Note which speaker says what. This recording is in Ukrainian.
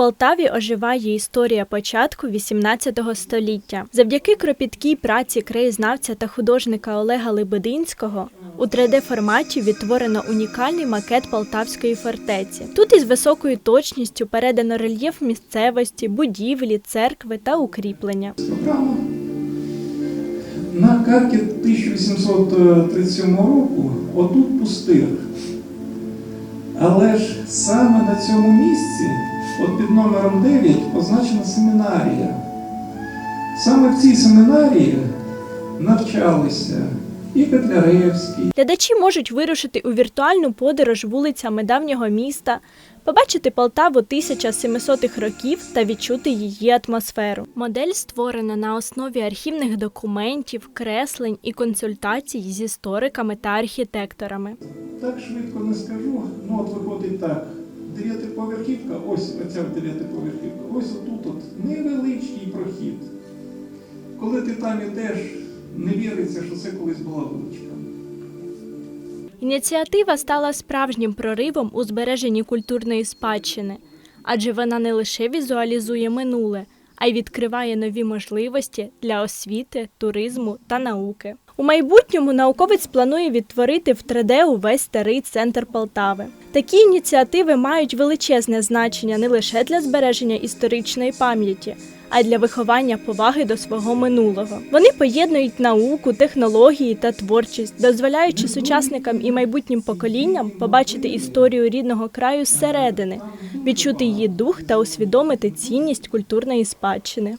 Speaker 1: Полтаві оживає історія початку XVIII століття. Завдяки кропіткій праці краєзнавця та художника Олега Лебединського у 3D-форматі відтворено унікальний макет Полтавської фортеці. Тут із високою точністю передано рельєф місцевості, будівлі, церкви та укріплення.
Speaker 2: На карті 1837 року отут пустир. Але ж саме на цьому місці, от під номером 9, позначена семінарія. Саме в цій семінарії навчалися і Котляревський,
Speaker 1: Глядачі можуть вирушити у віртуальну подорож вулицями давнього міста, побачити Полтаву 1700-х років та відчути її атмосферу. Модель створена на основі архівних документів, креслень і консультацій з істориками та архітекторами.
Speaker 2: Так швидко не скажу, ну от виходить так. Дев'ятиповерхівка, ось оця дев'ятиповерхівка, ось отут от невеличкий прохід. Коли ти там ідеш, не віриться, що це колись була вуличка.
Speaker 1: Ініціатива стала справжнім проривом у збереженні культурної спадщини, адже вона не лише візуалізує минуле, а й відкриває нові можливості для освіти, туризму та науки. У майбутньому науковець планує відтворити в 3D увесь старий центр Полтави. Такі ініціативи мають величезне значення не лише для збереження історичної пам'яті, а й для виховання поваги до свого минулого. Вони поєднують науку, технології та творчість, дозволяючи сучасникам і майбутнім поколінням побачити історію рідного краю зсередини, відчути її дух та усвідомити цінність культурної спадщини.